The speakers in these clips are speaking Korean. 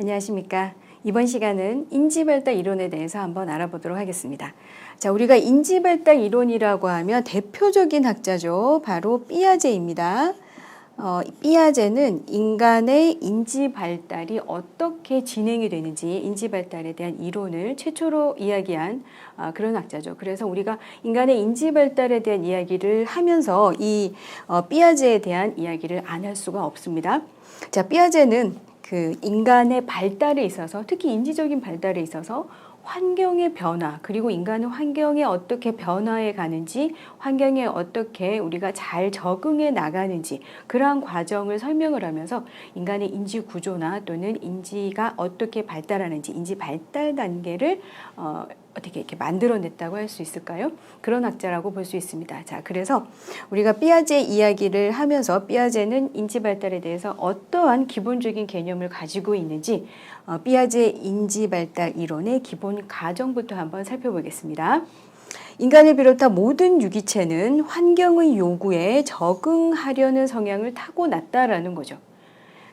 안녕하십니까. 이번 시간은 인지발달 이론에 대해서 한번 알아보도록 하겠습니다. 자, 우리가 인지발달 이론이라고 하면 대표적인 학자죠. 바로 삐아제입니다. 어, 삐아제는 인간의 인지 발달이 어떻게 진행이 되는지 인지 발달에 대한 이론을 최초로 이야기한 아, 그런 학자죠. 그래서 우리가 인간의 인지 발달에 대한 이야기를 하면서 이 어, 삐아제에 대한 이야기를 안 할 수가 없습니다. 자, 삐아제는 그 인간의 발달에 있어서 특히 인지적인 발달에 있어서 환경의 변화 그리고 인간은 환경에 어떻게 변화해 가는지 환경에 어떻게 우리가 잘 적응해 나가는지 그러한 과정을 설명을 하면서 인간의 인지 구조나 또는 인지가 어떻게 발달하는지 인지 발달 단계를 어, 어떻게 이렇게 만들어냈다고 할 수 있을까요? 그런 학자라고 볼 수 있습니다. 자, 그래서 우리가 삐아제 이야기를 하면서 삐아제는 인지 발달에 대해서 어떠한 기본적인 개념을 가지고 있는지 어, 삐아제 인지 발달 이론의 기본 가정부터 한번 살펴보겠습니다. 인간을 비롯한 모든 유기체는 환경의 요구에 적응하려는 성향을 타고났다라는 거죠.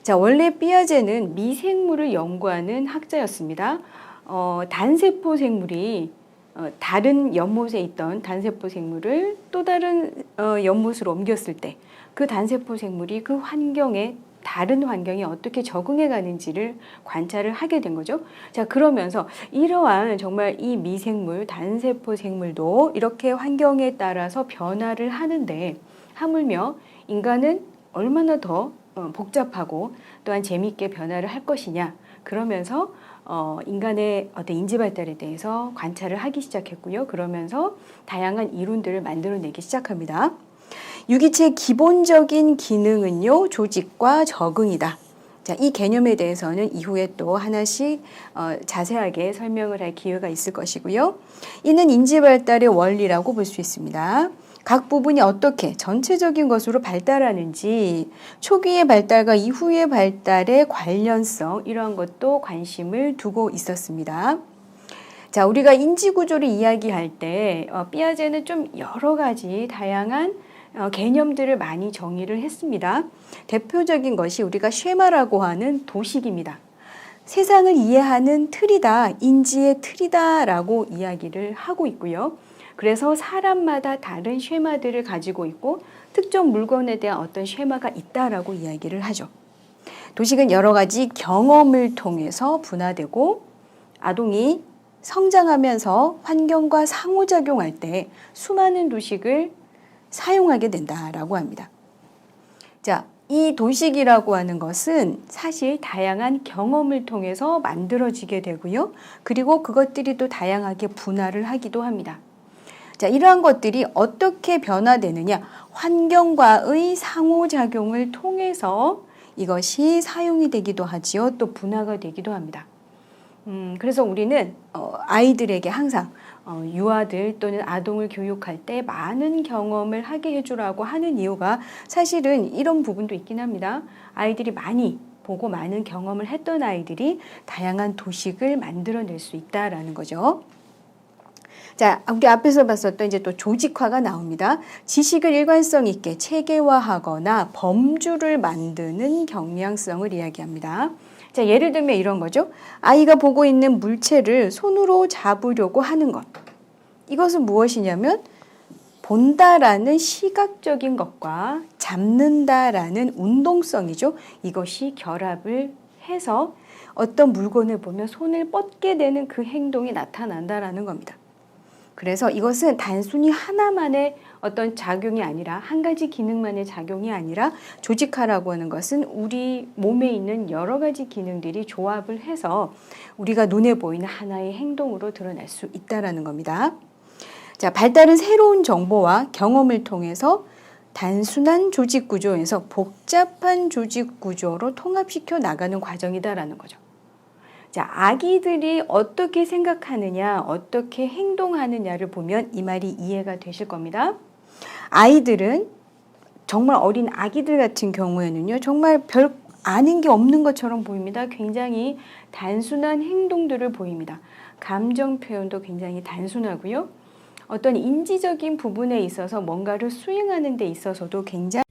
자, 원래 삐아제는 미생물을 연구하는 학자였습니다. 어, 단세포 생물이 어, 다른 연못에 있던 단세포 생물을 또 다른 어, 연못으로 옮겼을 때 그 단세포 생물이 그 환경에 다른 환경에 어떻게 적응해 가는지를 관찰을 하게 된 거죠. 자, 그러면서 이러한 정말 이 미생물, 단세포 생물도 이렇게 환경에 따라서 변화를 하는데 하물며 인간은 얼마나 더 어, 복잡하고 또한 재미있게 변화를 할 것이냐. 그러면서 어, 인간의 어떤 인지 발달에 대해서 관찰을 하기 시작했고요. 그러면서 다양한 이론들을 만들어내기 시작합니다. 유기체의 기본적인 기능은요, 조직과 적응이다. 자, 이 개념에 대해서는 이후에 또 하나씩 어, 자세하게 설명을 할 기회가 있을 것이고요. 이는 인지 발달의 원리라고 볼 수 있습니다. 각 부분이 어떻게 전체적인 것으로 발달하는지 초기의 발달과 이후의 발달의 관련성 이러한 것도 관심을 두고 있었습니다. 자, 우리가 인지 구조를 이야기할 때 어, 삐아제는 좀 여러 가지 다양한 어, 개념들을 많이 정의를 했습니다. 대표적인 것이 우리가 쉐마라고 하는 도식입니다. 세상을 이해하는 틀이다, 인지의 틀이다라고 이야기를 하고 있고요. 그래서 사람마다 다른 쉐마들을 가지고 있고 특정 물건에 대한 어떤 쉐마가 있다라고 이야기를 하죠. 도식은 여러 가지 경험을 통해서 분화되고 아동이 성장하면서 환경과 상호작용할 때 수많은 도식을 사용하게 된다라고 합니다. 자, 이 도식이라고 하는 것은 사실 다양한 경험을 통해서 만들어지게 되고요. 그리고 그것들이 또 다양하게 분화를 하기도 합니다. 자, 이러한 것들이 어떻게 변화되느냐? 환경과의 상호작용을 통해서 이것이 사용이 되기도 하지요. 또 분화가 되기도 합니다. 음, 그래서 우리는 어, 아이들에게 항상 어, 유아들 또는 아동을 교육할 때 많은 경험을 하게 해주라고 하는 이유가 사실은 이런 부분도 있긴 합니다. 아이들이 많이 보고 많은 경험을 했던 아이들이 다양한 도식을 만들어낼 수 있다라는 거죠. 자, 우리 앞에서 봤었던 이제 또 조직화가 나옵니다. 지식을 일관성 있게 체계화하거나 범주를 만드는 경량성을 이야기합니다. 자, 예를 들면 이런 거죠. 아이가 보고 있는 물체를 손으로 잡으려고 하는 것. 이것은 무엇이냐면 본다라는 시각적인 것과 잡는다라는 운동성이죠. 이것이 결합을 해서 어떤 물건을 보면 손을 뻗게 되는 그 행동이 나타난다라는 겁니다. 그래서 이것은 단순히 하나만의 어떤 작용이 아니라 한 가지 기능만의 작용이 아니라 조직화라고 하는 것은 우리 몸에 있는 여러 가지 기능들이 조합을 해서 우리가 눈에 보이는 하나의 행동으로 드러날 수 있다라는 겁니다. 자, 발달은 새로운 정보와 경험을 통해서 단순한 조직 구조에서 복잡한 조직 구조로 통합시켜 나가는 과정이다라는 거죠. 자, 아기들이 어떻게 생각하느냐, 어떻게 행동하느냐를 보면 이 말이 이해가 되실 겁니다. 아이들은 정말 어린 아기들 같은 경우에는요, 정말 별 아는 게 없는 것처럼 보입니다. 굉장히 단순한 행동들을 보입니다. 감정 표현도 굉장히 단순하고요. 어떤 인지적인 부분에 있어서 뭔가를 수행하는 데 있어서도 굉장히